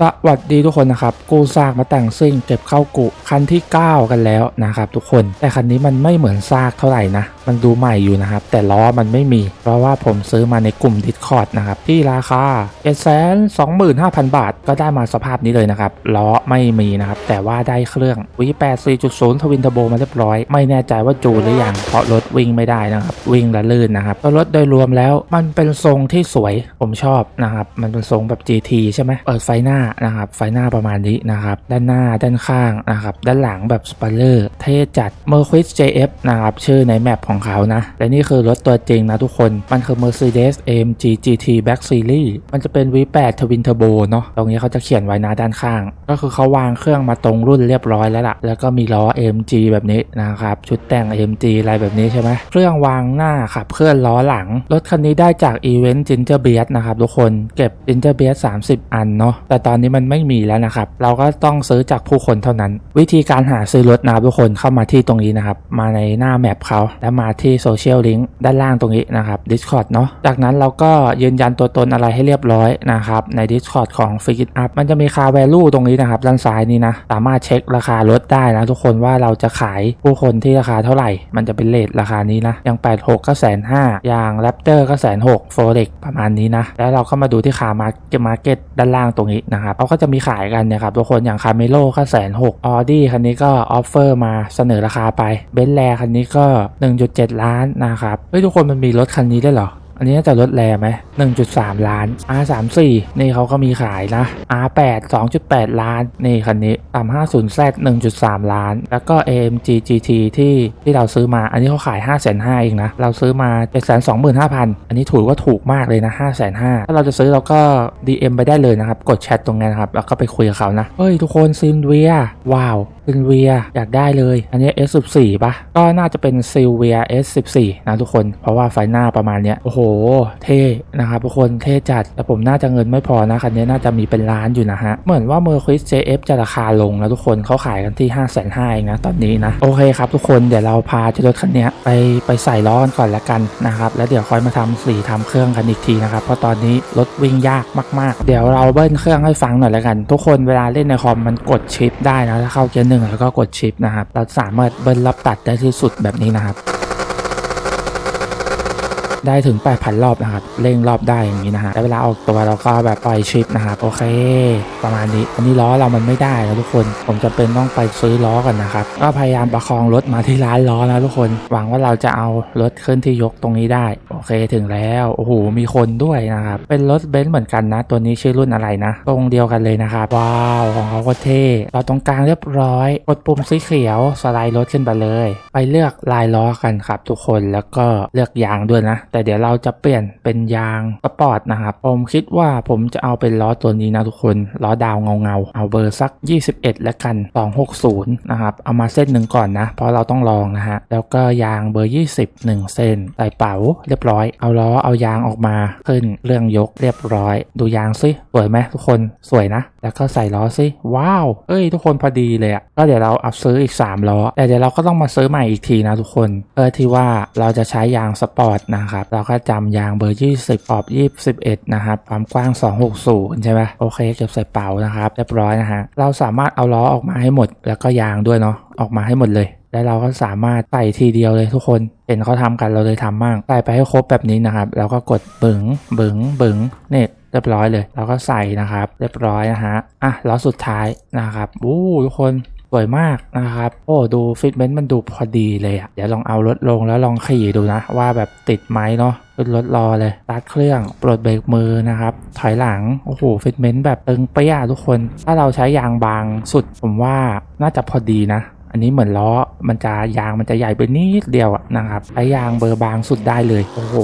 สวัสดีทุกคนนะครับ กูซากมาแต่งซิ่งเก็บเข้ากุคันที่ 9 กันแล้วนะครับทุกคนแต่คันนี้มันไม่เหมือนซากเท่าไหร่นะ มันดูใหม่อยู่นะครับ แต่ล้อมันไม่มี เพราะว่าผมซื้อมาในกลุ่ม Discord นะครับ ที่ราคา7 2 5 0 0 0 บาท ก็ได้มาสภาพนี้เลยนะครับ ล้อไม่มีนะครับ แต่ว่าได้เครื่อง V8 4.0 ทวินเทอร์โบมาเรียบร้อย ไม่แน่ใจว่าจูหรือยังเพราะรถวิ่งไม่ได้นะครับวิ่งและลื่นนะครับรถโดยรวมแล้วมันเป็นทรงที่สวยผมชอบนะครับมันเป็นทรงแบบ GT ใช่ไหมเปิดไฟหน้านะครับ ไฟหน้าประมาณนี้นะครับ ด้านหน้าด้านข้างนะครับ ด้านหลังแบบสปอยเลอร์ เท่จัด Mercedes JF นะครับ ชื่อในแมปของเขานะ และนี่คือรถตัวจริงนะทุกคน มันคือ Mercedes AMG GT Back Series มันจะเป็น V8 Twin Turbo เนาะ ตรงนี้เขาจะเขียนไว้นะด้านข้าง ก็คือเขาวางเครื่องมาตรงรุ่นเรียบร้อยแล้วล่ะ แล้วก็มีล้อ AMG แบบนี้นะครับ ชุดแต่ง AMG อะไรแบบนี้ใช่ไหมเครื่องวางหน้าขับเคลื่อนล้อหลัง รถคันนี้ได้จากอีเวนต์ Ginger Beard นะครับทุกคน เก็บ Ginger Beard 30อันเนาะ แต่ตอนอนนี้มันไม่มีแล้วนะครับ เราก็ต้องซื้อจากผู้คนเท่านั้น วิธีการหาซื้อรถนะทุกคนเข้ามาที่ตรงนี้นะครับ มาในหน้าแมปเขาแล้วมาที่โซเชียลลิงก์ด้านล่างตรงนี้นะครับ Discord เนาะจากนั้นเราก็ยืนยันตัวตนอะไรให้เรียบร้อยนะครับ ใน Discord ของ f i g i t Up มันจะมีคา value ตรงนี้นะครับด้านซ้ายนี้นะสามารถเช็คราคารถได้นะทุกคนว่าเราจะขายผู้คนที่ราคาเท่าไหร่ มันจะเป็นเลทราคานี้นะอย่าง 86 ก็แสนห้าอย่าง Raptor ก็แสนหก Forex ประมาณนี้นะแล้วเราก็มาดูที่คามาร์เก็ตมาร์เก็ตด้านล่างตรงนี้นะครับเขาก็จะมีขายกันเนะครับทุกคนอย่างคาเมโลก็แสนหกออดี้คันนี้ก็ออฟเฟอร์มาเสนอราคาไปเบนซ์แลคันนี้ก็ 1.7 ล้านนะครับเฮ้ยทุกคนมันมีรถคันนี้ได้เหรอ อันนี้จะลดแรงไหม1.3ล้าน R34 นี่เขาก็มีขายนะ R8 2.8 ล้าน นี่คันนี้ 350Z 1.3 ล้าน แล้วก็ AMG GT ที่ที่เราซื้อมา อันนี้เขาขาย 5 5 0 0 0เองนะ เราซื้อมา 725,000 อันนี้ถือว่าถูกมากเลยนะ 5 5 0 0 0ถ้าเราจะซื้อเราก็ DM ไปได้เลยนะครับ กดแชทตรงนี้นะครับ แล้วก็ไปคุยกับเขานะ เฮ้ยทุกคนซิมเวียว้าว ซินเวียอยากได้เลย อันนี้ S14 ปะก็น่าจะเป็นซิลเวีย S14 นะทุกคน เพราะว่าไฟหน้าประมาณเนี้ยโอ้โห เท่นะครับทุกคนเท่จัดแต่ผมน่าจะเงินไม่พอนะคันนี้น่าจะมีเป็นล้านอยู่นะฮะ เหมือนว่า Mercedes JF จะราคาลงนะทุกคนเขาขายกันที่ 5 5 0 0 0เองนะตอนนี้นะ โอเคครับทุกคนเดี๋ยวเราพาเจ้ารถคันนี้ไปไปใส่ล้อกันก่อนละกันนะครับแล้วเดี๋ยวค่อยมาทำสีทำเครื่องกันอีกทีนะครับเพราะตอนนี้รถวิ่งยากมาก ๆ เดี๋ยวเราเบิ้ลเครื่องให้ฟังหน่อยละกัน ทุกคนเวลาเล่นในคอมมันกดชิปได้นะถ้าเข้าเกียร์หนึ่งแล้วก็กดชิปนะครับเราสามารถเบิ้ลรับตัดได้ที่สุดแบบนี้นะครับ ได้ถึง 8,000 รอบนะครับเร่งรอบได้อย่างนี้นะฮะแล้วเวลาออกตัวเราก็แบบปล่อยชิปนะครับโอเค ประมาณนี้อันนี้ล้อเรามันไม่ได้นะทุกคน ผมจะเป็นต้องไปซื้อล้อกันนะครับก็พยายามประคองรถมาที่ร้านล้อนะทุกคนหวังว่าเราจะเอารถขึ้นที่ยกตรงนี้ได้ โอเคถึงแล้วโอ้โหมีคนด้วยนะครับเป็นรถเบนซ์เหมือนกันนะ ตัวนี้ชื่อรุ่นอะไรนะ ตรงเดียวกันเลยนะครับว้าวของเขาก็เท่เราตรงกลางเรียบร้อยกดปุ่มสีเขียวสไลด์รถขึ้นไปเลย ไปเลือกลายล้อกันครับ ทุกคนแล้วก็เลือกยางด้วยนะแต่เดี๋ยวเราจะเปลี่ยนเป็นยางสปอร์ตนะครับผมคิดว่าผมจะเอาเป็นล้อตัวนี้นะทุกคนล้อดาวเงาเงาเอาเบอร์สัก 21 แล้วกัน 260 นะครับเอามาเส้นหนึ่งก่อนนะ เพราะเราต้องลองนะฮะแล้วก็ยางเบอร์ 20 1 เส้นใส่เป๋าเรียบร้อย เอาล้อเอายางออกมาขึ้นเรื่องยกเรียบร้อย ดูยางสิสวยไหมทุกคนสวยนะ แล้วก็ใส่ล้อสิว้าว เอ้ย ทุกคนพอดีเลยอะก็เดี๋ยวเราเอัพซื้ออีก 3 ล้อ แต่เดี๋ยวเราก็ต้องมาซื้อใหม่อีกทีนะทุกคนเพื่อที่ว่าเราจะใช้ยางสปอร์ตนะครับ เราก็จำยางเบอร์ 20 ออบ21 นะครับ ความกว้าง 260 ใช่ไหมโอเค เก็บใส่เป๋านะครับ เรียบร้อยนะฮะ เราสามารถเอาล้อออกมาให้หมด แล้วก็ยางด้วยเนาะ ออกมาให้หมดเลยแล้วเราก็สามารถใส่ทีเดียวเลยทุกคน เห็นเขาทำกันเราเลยทำมั่งใส่ไปให้ครบแบบนี้นะครับ แล้วก็กดบึงบึงบึงเนี่ย เรียบร้อยเลยเราก็ใส่นะครับ เรียบร้อยนะฮะอะล้อสุดท้ายนะครับอู้ทุกคนสวยมากนะครับ โอ้ดูฟิตเมนต์มันดูพอดีเลยอะเดี๋ยวลองเอารถลงแล้วลองขี่ดูนะ ว่าแบบติดไหมเนาะขึ้นรถรอเลยสตาร์ทเครื่อง ปลดเบรกมือนะครับ ถอยหลัง โอ้โห ฟิตเมนต์แบบตึงเปี้ยทุกคน ถ้าเราใช้ยางบางสุดผมว่าน่าจะพอดีนะ อันนี้เหมือนล้อมันจะยางมันจะใหญ่ไปนิดเดียวอะนะครับใช้ยางเบอร์บางสุดได้เลย โอ้โห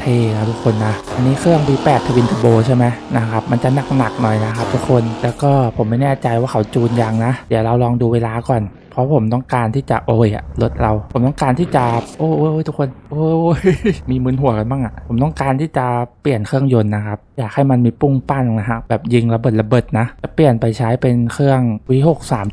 เท่นะทุกคนนะ อันนี้เครื่อง V8 ทวินทูโบใช่ไหมนะครับ มันจะหนักๆหน่อยนะครับทุกคน แล้วก็ผมไม่แน่ใจว่าเขาจูนยางนะ เดี๋ยวเราลองดูเวลาก่อน ราะผมต้องการที่จะโอ้ยอะรถเรา ผมต้องการที่จะโอ้ยโอ้ยทุกคนโอ้ยมีมึนหัวกันบ้างอะผมต้องการที่จะเปลี่ยนเครื่องยนต์นะครับอยากให้มันมีปุ้งปั้นนะครับแบบยิงระเบิดระเบิดนะจะเปลี่ยนไปใช้เป็นเครื่อง V6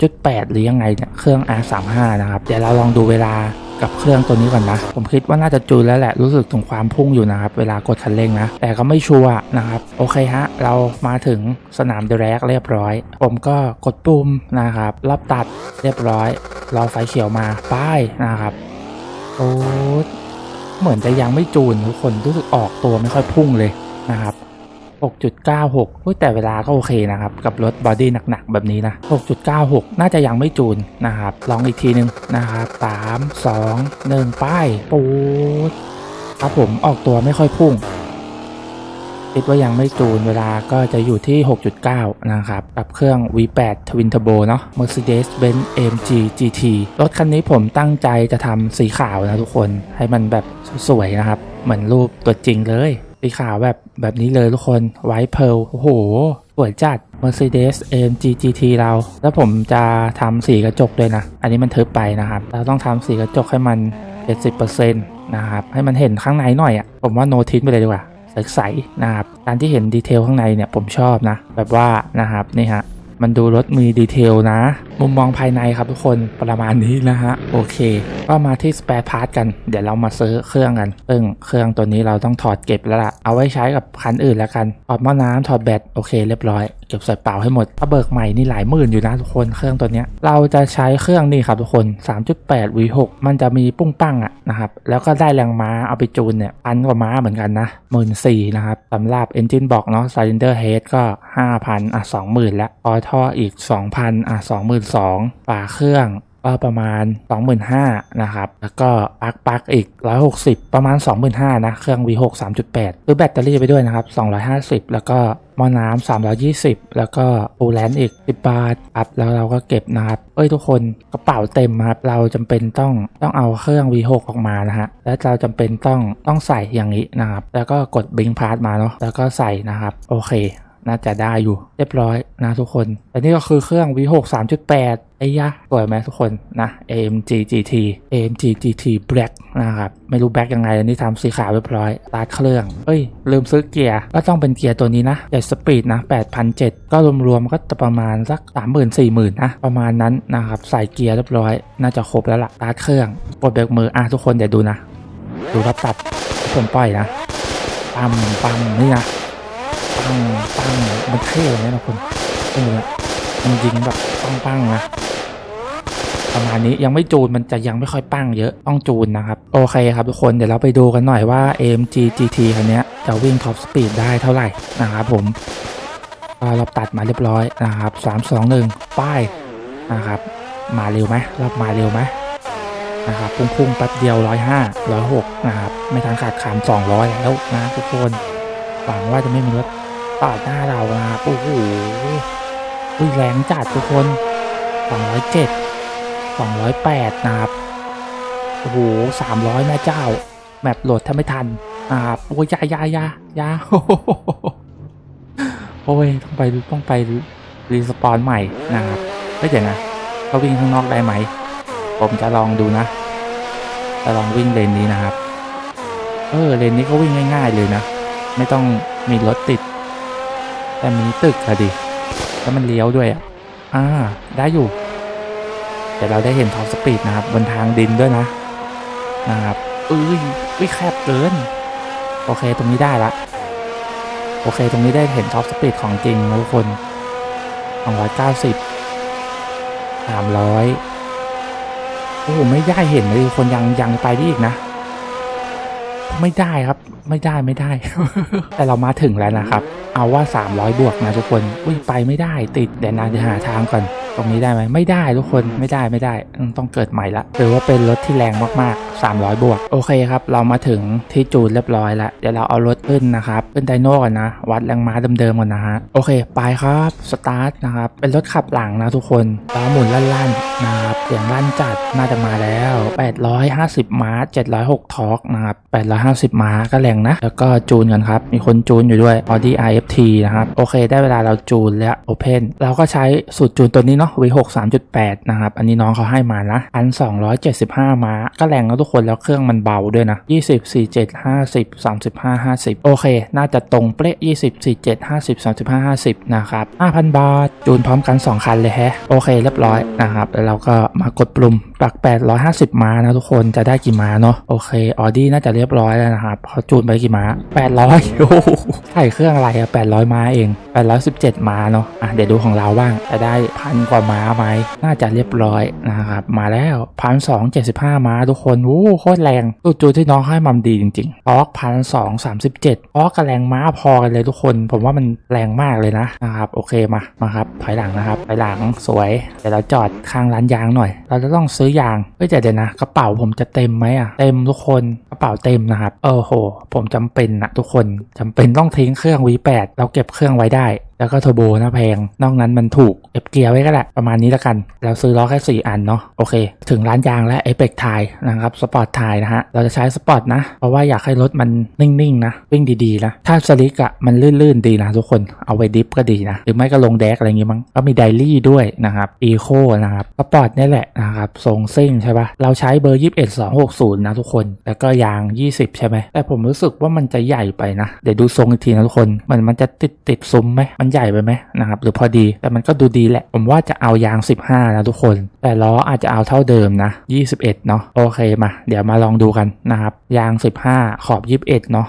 3.8 หรือยังไงเนี่ยเครื่อง R35 นะครับเดี๋ยวเราลองดูเวลากับเครื่องตัวนี้ก่อนนะ ผมคิดว่าน่าจะจูนแล้วแหละ รู้สึกถึงความพุ่งอยู่นะครับ เวลากดคันเร่งนะ แต่ก็ไม่ชัวร์นะครับ โอเคฮะ เรามาถึงสนามเดรกเรียบร้อย ผมก็กดปุ่มนะครับ รอบตัด เรียบร้อย รอไฟเขียวมาป้ายนะครับ โอ้เหมือนจะยังไม่จูนทุกคนรู้สึกออกตัวไม่ค่อยพุ่งเลยนะครับ 6.96แต่เวลาก็โอเคนะครับ กับรถบอดี้หนักๆ แบบนี้นะ 6.96 น่าจะยังไม่จูนนะครับ ลองอีกทีหนึ่งนะครับ3 2 1 ป้าย ปูดครับผมออกตัวไม่ค่อยพุ่ง คิดว่ายังไม่จูนเวลาก็จะอยู่ที่ 6.9 นะครับ กับเครื่อง V8 Twin Turbo เนาะ Mercedes-Benz AMG GT รถคันนี้ผมตั้งใจจะทำสีขาวนะทุกคนให้มันแบบสวยๆนะครับ เหมือนรูปตัวจริงเลย สีขาวแบบแบบนี้เลยทุกคนไวท์เพลโอ้โหสวยจัด Mercedes AMG GT เรา แล้วผมจะทำสีกระจกด้วยนะ อันนี้มันเทึบไปนะครับ เราต้องทำสีกระจกให้มัน 70%นะครับ ให้มันเห็นข้างในหน่อยอะ่ะ ผมว่าโนทิสไปเลยดีกว่า ใสๆนะครับการที่เห็นดีเทลข้างในเนี่ยผมชอบนะ แบบว่านะครับนี่ฮะ มันดูรถมีดีเทลนะ มุมมองภายในครับทุกคนประมาณนี้นะฮะ โอเค ก็มาที่ spare part กัน เดี๋ยวเรามาซื้อเครื่องกัน ซึ่งเครื่องตัวนี้เราต้องถอดเก็บแล้วล่ะ เอาไว้ใช้กับคันอื่นแล้วกัน ถอดหม้อน้ำถอดแบต โอเค เรียบร้อย เก็บใส่เป๋าให้หมดถ้าเบิกใหม่นี่หลายหมื่นอยู่นะทุกคน เครื่องตัวเนี้ยเราจะใช้เครื่องนี่ครับทุกคน 3.8 V6 มันจะมีปุ้งปั้งอะนะครับ แล้วก็ได้แรงม้าเอาไปจูนเนี่ยพันกว่าม้าเหมือนกันนะหมื่นสี่นะครับสำหรับ Engine Box เนาะ Cylinder Head ก็5,000อะ20,000แล้วพอท่ออีก 2,000 อะ 22,000ฝาเครื่องก็ประมาณ 25,000นะครับ แล้วก็ปลั๊กปลั๊กอีก 160 ประมาณ 25,000นะ เครื่อง V6 3.8 ซื้อแบตเตอรี่ไปด้วยนะครับ 250 แล้วก็หม้อน้ำ320 แล้วก็ปูแลนอีก 10 บาทครับแล้วเราก็เก็บนะครับ เอ้ยทุกคนกระเป๋าเต็มครับ เราจำเป็นต้องต้องเอาเครื่อง V6 ออกมานะฮะ แล้วเราจำเป็นต้องต้องใส่อย่างนี้นะครับ แล้วก็กดบิงพาร์ทมาเนาะ แล้วก็ใส่นะครับ โอเค น่าจะได้อยู่เรียบร้อยนะทุกคนแต่นี่ก็คือเครื่อง V6 3.8ไอ้ยะสวยไหมทุกคนนะ AMG GT AMG GT Black นะครับ ไม่รู้แบล็กยังไง อันนี้ทำสีขาวเรียบร้อยตาร์เครื่อง เอ้ย ลืมซื้อเกียร์ ก็ต้องเป็นเกียร์ตัวนี้นะใหญ่สปีดนะ8,700ก็รวมๆ ก็ประมาณสัก 30,000 40,000นะ ประมาณนั้นนะครับ ใส่เกียร์เรียบร้อย น่าจะครบแล้วล่ะตาร์เครื่องกดเบรกมืออะทุกคนเดี๋ยวดูนะ ดูรับตัดผมปล่อยนะปั๊มปั๊มนี่นะ ปังปังมันเท่เลยนะทุกคนเออมันยิงแบบปังปังนะประมาณนี้ยังไม่จูนมันจะยังไม่ค่อยปั้งเยอะต้องจูนนะครับ โอเคครับทุกคนเดี๋ยวเราไปดูกันหน่อยว่า AMG GT คันนี้จะวิ่งท็อปสปีดได้เท่าไหร่นะครับผมเราตัดมาเรียบร้อยนะครับ 3 2 1 ป้ายนะครับ มาเร็วไหมรอบมาเร็วไหมนะครับพุ่งๆแป๊บเดียว 105 106 นะครับ ไม่ทันขาดคำ200 แล้วนะทุกคนหวังว่าจะไม่มีรถ ปาดหน้าเรานะครับโอ้โหอุ้ยแรงจัดทุกคน207 208นะครับโอ้โห300แม่เจ้า แมปโหลดถ้าไม่ทันนะครับโอ้ยยายายายาโอ้ยต้องไปต้องไปรีสปอนใหม่นะครับไม่เดี๋ยวนะเขาวิ่งข้างนอกได้ไหม ผมจะลองดูนะ จะลองวิ่งเลนนี้นะครับ เออเลนนี้ก็วิ่งง่าย ๆ เลยนะ ไม่ต้องมีรถติด แต่มีตึกอะดิ แล้วมันเลี้ยวด้วยอะอ่า ได้อยู่ เดี๋ยวเราได้เห็นท็อปสปีดนะครับ บนทางดินด้วยนะ นะครับเอ้ยวิแคบเกิน โอเค ตรงนี้ได้ละ โอเค ตรงนี้ได้เห็นท็อปสปีดของจริงนะทุกคน290 300โอ้โหไม่ได้เห็นเลยคนยังยังไปได้อีกนะ ไม่ได้ครับ ไม่ได้ไม่ได้ แต่เรามาถึงแล้วนะครับ เอาว่า 300 บวกนะทุกคน อุ้ยไปไม่ได้ติดเดี๋ยวนางจะหาทางก่อน ตรงนี้ได้ไหมไม่ได้ทุกคนไม่ได้ไม่ได้ ต้องเกิดใหม่ละหรือว่าเป็นรถที่แรงมากๆ 300 บวก โอเคครับ เรามาถึงที่จูนเรียบร้อยแล้ว เดี๋ยวเราเอารถขึ้นนะครับ ขึ้นไดโน่ก่อนนะ วัดแรงม้าเดิมๆก่อนนะฮะ โอเค ไปครับ สตาร์ทนะครับ เป็นรถขับหลังนะทุกคนล้อหมุนลั่นๆนะครับ เสียงลั่นจัด น่าจะมาแล้ว 850 ม้า 706ทอร์กนะครับ 850 ม้าก็แรงนะ แล้วก็จูนกันครับ มีคนจูนอยู่ด้วย Audi IFT นะครับ โอเค ได้เวลาเราจูนแล้ว Open เราก็ใช้สูตรจูนตัวนี้เนาะ V6 3.8 นะครับ อันนี้น้องเขาให้มานะ1,275 ม้า ก็แรงนะทุกกคนแล้วเครื่องมันเบาด้วยนะ 20 47 50 35 50 โอเค น่าจะตรงเป๊ะ20 47 50 35 50 นะครับ 5,000 บาท จูนพร้อมกัน 2 คันเลยแฮะ โอเค เรียบร้อยนะครับ แล้วเราก็มากดปุ่มปัก 850 ม้านะทุกคนจะได้กี่ม้าเนาะโอเคออดี้น่าจะเรียบร้อยแล้วนะครับเขาจูนไปกี่ม้า 800โอ้ใช่เครื่องอะไรอะ800 ม้าเอง 817 ม้าเนาะอะเดี๋ยวดูของเราบ้างจะได้พันกว่าม้าไหมน่าจะเรียบร้อยนะครับมาแล้วพันสองเจ็ดสิบห้าม้าทุกคนโอ้โหโคตรแรงตูจูที่น้องให้มันดีจริงๆพอกพันสองสามสิบเจ็ดพอกกับแรงม้าพอกันเลยทุกคน ผมว่ามันแรงมากเลยนะนะครับ โอเคมามาครับถอยหลังนะครับถอยหลังสวยเดี๋ยวเราจอดข้างร้านยางหน่อย เราจะต้องซื้อยางเฮ้ยแต่เดี๋ยวนะกระเป๋าผมจะเต็มไหมอะเต็มทุกคนกระเป๋าเต็มนะครับโอ้โห ผมจำเป็นนะทุกคนจำเป็นต้องทิ้งเครื่อง V8 เราเก็บเครื่องไว้ได้แล้วก็เทอร์โบนะแพง นอกนั้นมันถูกเอฟเกียร์ไว้ก็แหละประมาณนี้แล้วกันแล้วซื้อล้อแค่ 4 อันเนาะโอเค ถึงร้านยางและเอเ c กไทนะครับสปอร์ตไทนะฮะเราจะใช้สปอร์ตนะ เพราะว่าอยากให้รถมันนิ่งๆนะ วิ่งดีๆนะ ถ้าสลิกอะมันลื่นๆดีนะทุกคนเอาไว้ดิฟก็ดีนะ หรือไม่ก็ลงแดกอะไรอย่างงี้มั้งก็มีไดรี่ด้วยนะครับอีโคนะครับสปอร์ตนี่แหละนะครับทรงซิ่งใช่ปะเราใช้เบอร์ 21260 นะทุกคน แล้วก็ยาง 20 ใช่ไหมแต่ผมรู้สึกว่ามันจะใหญ่ไปนะเดี๋ยวดูทรงอีกทีนะทุกคนมันมันจะติดติดซุ้มไหมมันใหญ่ไปไหมนะครับหรือพอดีแต่มันก็ดูดีแหละ ผมว่าจะเอายาง 15 นะทุกคน แต่ล้ออาจจะเอาเท่าเดิมนะ 21 เนาะโอเคมา เดี๋ยวมาลองดูกันนะครับ ยาง 15 ขอบ 21 เนาะ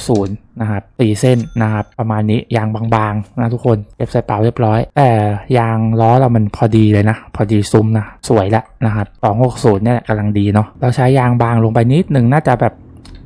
260นะครับสี่เส้นนะครับประมาณนี้ยางบางๆนะทุกคนเก็บใส่เป๋าเรียบร้อย แต่ยางล้อเรามันพอดีเลยนะ พอดีซุ้มนะ สวยละนะครับ260เนี่ยแหละกำลังดีเนาะเราใช้ยางบางลงไปนิดหนึ่งน่าจะแบบ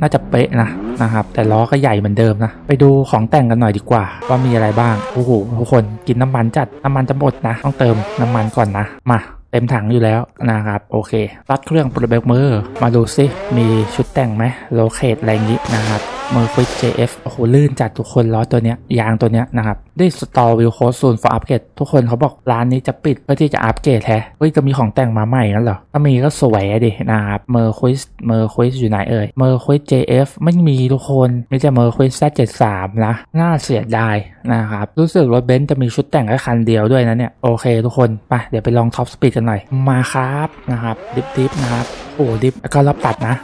น่าจะเป๊ะนะนะครับ แต่ล้อก็ใหญ่เหมือนเดิมนะ ไปดูของแต่งกันหน่อยดีกว่า ว่ามีอะไรบ้าง โอ้โหทุกคนกินน้ำมันจัดน้ำมันจะหมดนะ ต้องเติมน้ำมันก่อนนะ มาเต็มถังอยู่แล้วนะครับ โอเครัดเครื่องปลดเบรกมือมาดูซิมีชุดแต่งไหมโลเคตอะไรอย่างนี้นะครับ มือฟิต JF โอ้โหลื่นจัดทุกคนล้อตัวเนี้ยยางตัวเนี้ยนะครับได้สตอวิวโค้ดศูนย์ for upgrade ทุกคนเขาบอกร้านนี้จะปิดเพื่อที่จะอัปเกรดแฮะเฮ้ยจะมีของแต่งมาใหม่กันเหรอถ้ามีก็สวยดินะครับเมอร์ควิสเมอร์ควิสอยู่ไหนเอ่ยเมอร์ควิส JF ไม่มีทุกคนไมีแต่เมอร์ควิส Z73 นะน่าเสียดายนะครับรู้สึกรถเบนซ์จะมีชุดแต่งแค่คันเดียวด้วยนะเนี่ยโอเคทุกคนไปเดี๋ยวไปลองท็อปสปีดกันหน่อยมาครับนะครับดิฟดิฟนะครับโอ้ดิฟแล้วก็รอบตัดนะ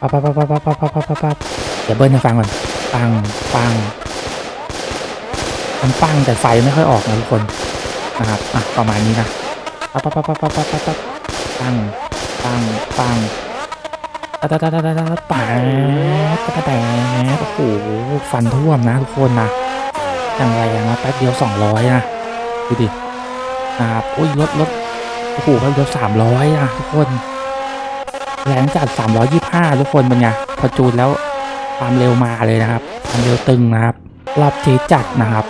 ปั๊บปั๊บปั๊บปั๊บปั๊บปั๊บปั๊บปั๊บปับเดี๋ยวเบิ้ลให้ฟังก่อนปังปังมันปังแต่ไฟไม่ค่อยออกนะทุกคนนะครับอะประมาณนี้นะปั๊บปั๊บปั๊บปั๊บปั๊บปั๊บปั๊บปังปังปังตะตะตะตะตะตะตะปังตะตะตะโอ้โหฟันท่วมนะทุกคนนะอย่างไรอย่างนะแป๊บเดียวสองร้อยนะดูดินะครับอุ้ยรถรถโอ้โหแป๊บเดียวสามร้อยนะทุกคน แรงจัดสามร้อยยี่ห้าทุกคนเป็นไงพอจูนแล้วความเร็วมาเลยนะครับความเร็วตึงนะครับ รอบทีจัดนะครับ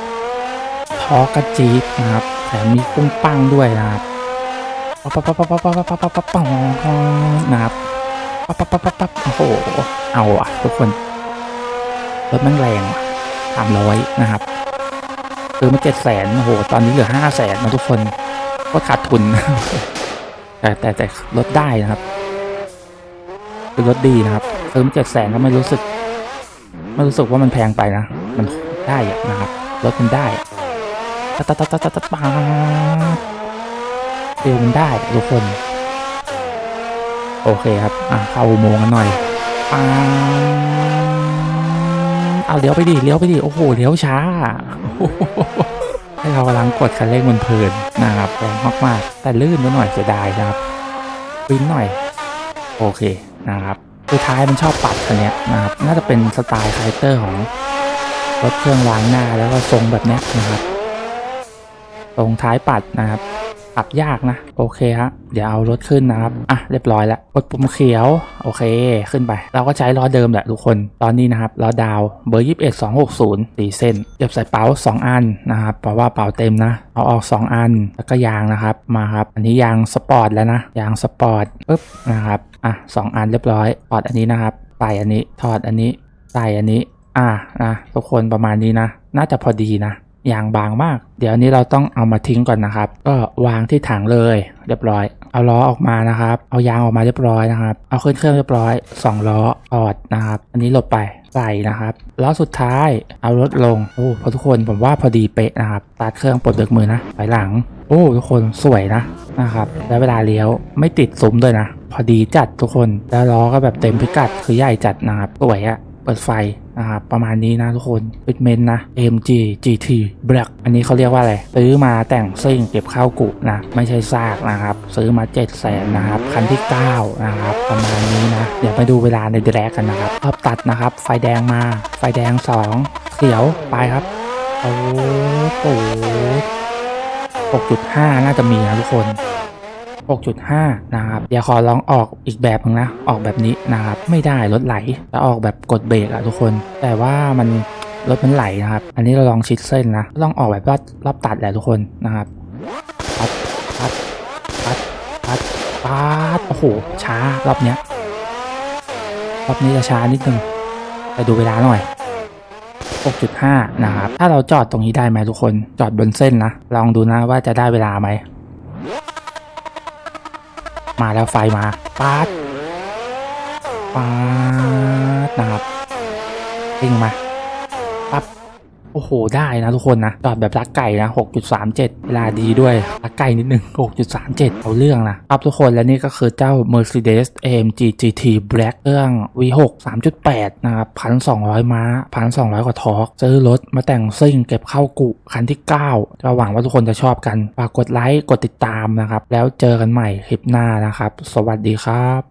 ท้อกระจี๊ดนะครับแถมมีปุ้งปังด้วยนะครับปั๊บปั๊บปั๊บปั๊บปั๊บปั๊บปั๊บปั๊บปั๊บนะครับปั๊บปั๊บปั๊บปั๊บปั๊บโอ้โหเอาอะทุกคนรถแม่งแรงสามร้อยนะครับซื้อมาเจ็ดแสนโอ้โหตอนนี้เหลือห้าแสนนะทุกคนก็ขาดทุนแต่แต่แต่ลดได้นะครับ คือลดดีนะครับซื้อมเจ็ดแสนก็ไม่รู้สึก ไม่รู้สึกว่ามันแพงไปนะ มันได้นะครับรถมันได้ตัดตัดตัดตัดตัดปังเร็วมันได้ทุกคน โอเคครับ อะเข้าอุโมงค์กันหน่อยปังเอาเลี้ยวไปดิเลี้ยวไปดิโอ้โหเลี้ยวช้าให้เรากำลังกดคันเร่งมันเพลินนะครับแรงมากๆแต่ลื่นไปหน่อยเสียดายนะครับปิ้นหน่อย โอเค นะครับคือท้ายมันชอบปัดคันเนี้ยนะครับ น่าจะเป็นสไตล์คาแรคเตอร์ของรถเครื่องล้างหน้าแล้วก็ทรงแบบนี้นะครับตรงท้ายปัดนะครับปรับยากนะ โอเคฮะเดี๋ยวเอารถขึ้นนะครับ อะเรียบร้อยแล้วกดปุ่มเขียว โอเคขึ้นไป เราก็ใช้ล้อเดิมแหละทุกคน ตอนนี้นะครับล้อดาวเบอร์21 260สี่เส้นเก็บใส่เป๋า2อันนะครับเพราะว่าเป๋าเต็มนะ เอาออก2อันแล้วก็ยางนะครับมาครับ อันนี้ยางสปอร์ตแล้วนะยางสปอร์ตปึ๊บนะครับ อะสองอันเรียบร้อยถอดอันนี้นะครับใส่อันนี้ถอดอันนี้ใส่อันนี้ อะนะทุกคนประมาณนี้นะ น่าจะพอดีนะยางบางมาก เดี๋ยวนี้เราต้องเอามาทิ้งก่อนนะครับ ก็วางที่ถังเลย เรียบร้อย เอาล้อออกมานะครับ เอายางออกมาเรียบร้อยนะครับ เอาขึ้นเครื่องเรียบร้อยสองล้อถอดนะครับ อันนี้หลบไปใส่นะครับ ล้อสุดท้ายเอารถลง โอ้พอทุกคนผมว่าพอดีเป๊ะนะครับตัดเครื่องปลดเบรกมือนะไปหลัง โอ้ทุกคนสวยนะนะครับ แล้เวลาเลี้ยวไม่ติดซุ้มด้วยนะ พอดีจัดทุกคน แล้วล้อก็แบบเต็มพิกัดคือใหญ่จัดนะครับสวยอะเปิดไฟนะครับประมาณนี้นะทุกคนปิดเมนนะ AMG GT Black อันนี้เขาเรียกว่าอะไร ซื้อมาแต่งซิ่งเก็บเข้ากุนะ ไม่ใช่ซากนะครับ ซื้อมา 7 0 0แสนนะครับ คันที่ 9 นะครับ ประมาณนี้นะ เดี๋ยวไปดูเวลาในแดกกันนะครับรอบตัดนะครับ ไฟแดงมา ไฟแดง 2 เขียวไปครับโอ้โห6.5 น่าจะมีนะทุกคน 6.5 นะครับเดี๋ยวขอลองออกอีกแบบหนึงนะ ออกแบบนี้นะครับ ไม่ได้รถไหลจะออกแบบกดเบรกอะทุกคน แต่ว่ามันรถมันไหลนะครับ อันนี้เราลองชิดเส้นนะลองออกแบบรอบรอบตัดแหละทุกคนนะครับปัดปัดปัดปัดปัดโอ้โห ช้ารอบเนี้ยรอบนี้จะช้านิดนึงแต่ดูเวลาหน่อย6.5 นะครับ ถ้าเราจอดตรงนี้ได้ไหมทุกคน จอดบนเส้นนะ ลองดูนะว่าจะได้เวลาไหม มาแล้วไฟมาปาดปาดนะครับวิ่งมา โอ้โห ได้นะทุกคนนะจอดแบบลักไก่นะ 6.37 เวลาดีด้วยลักไก่นิดนึง 6.37 เอาเรื่องนะครับทุกคนและนี่ก็คือเจ้า Mercedes AMG GT Black เครื่อง V6 3.8 นะครับ 1,200 ม้า 1,200 กว่าทอร์กซื้อรถมาแต่งซิ่งเก็บเข้ากุคันที่ 9 ก็หวังว่าทุกคนจะชอบกันฝากกดไลค์ กดติดตามนะครับ แล้วเจอกันใหม่คลิปหน้านะครับ สวัสดีครับ